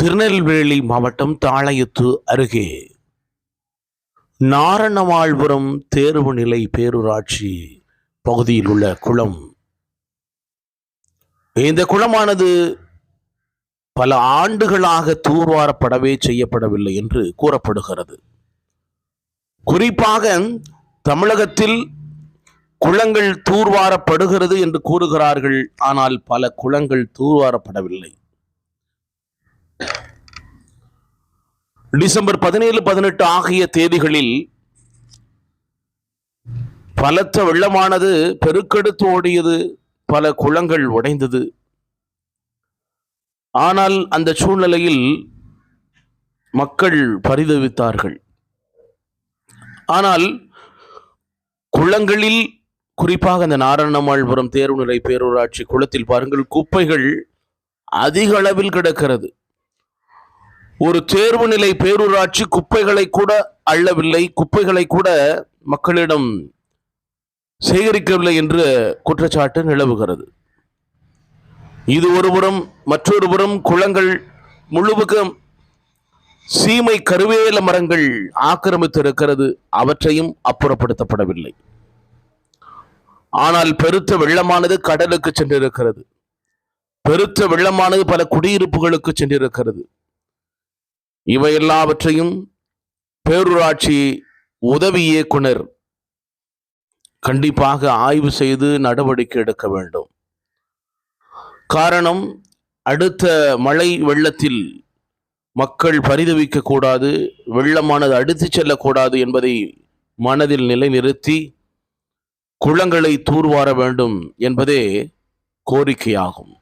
திருநெல்வேலி மாவட்டம் தாளையத்து அருகே. நாரணவாழ்புரம் தேர்வு நிலை பேரூராட்சி பகுதியில் உள்ள குளம். இந்த குளமானது பல ஆண்டுகளாக தூர்வாரப்படவே செய்யப்படவில்லை என்று கூறப்படுகிறது. குறிப்பாக தமிழகத்தில் குளங்கள் தூர்வாரப்படுகிறது என்று கூறுகிறார்கள் ஆனால் பல குளங்கள் தூர்வாரப்படவில்லை. டிசம்பர் பதினேழு பதினெட்டு ஆகிய தேதிகளில் பலத்த வெள்ளமானது பெருக்கெடுத்து ஓடியது பல குளங்கள் உடைந்தது. ஆனால் அந்த சூழ்நிலையில் மக்கள் பரிதவித்தார்கள். ஆனால் குளங்களில் குறிப்பாக அந்த நாராயணமாழ்புரம் தேர்வுநிலை பேரூராட்சி குளத்தில் பாருங்கள் குப்பைகள் அதிக அளவில் கிடக்கிறது. ஒரு தேர்வு நிலை பேரூராட்சி குப்பைகளை கூட அள்ளவில்லை குப்பைகளை கூட மக்களிடம் சேகரிக்கவில்லை என்று குற்றச்சாட்டு நிலவுகிறது. இது ஒருபுறம் மற்றொரு புறம் குளங்கள் முழுவதும் சீமை கருவேல மரங்கள் ஆக்கிரமித்திருக்கிறது அவற்றையும் அப்புறப்படுத்தப்படவில்லை. ஆனால் பெருத்த வெள்ளமானது கடலுக்கு சென்றிருக்கிறது. பெருத்த வெள்ளமானது பல குடியிருப்புகளுக்கு சென்றிருக்கிறது. இவை எல்லாவற்றையும் பேரூராட்சி உதவி இயக்குனர் கண்டிப்பாக ஆய்வு செய்து நடவடிக்கை எடுக்க வேண்டும். காரணம் அடுத்த மழை வெள்ளத்தில் மக்கள் பரிதவிக்கக்கூடாது வெள்ளமானது அடுத்து செல்லக்கூடாது என்பதை மனதில் நிலைநிறுத்தி குளங்களை தூர்வார வேண்டும் என்பதே கோரிக்கையாகும்.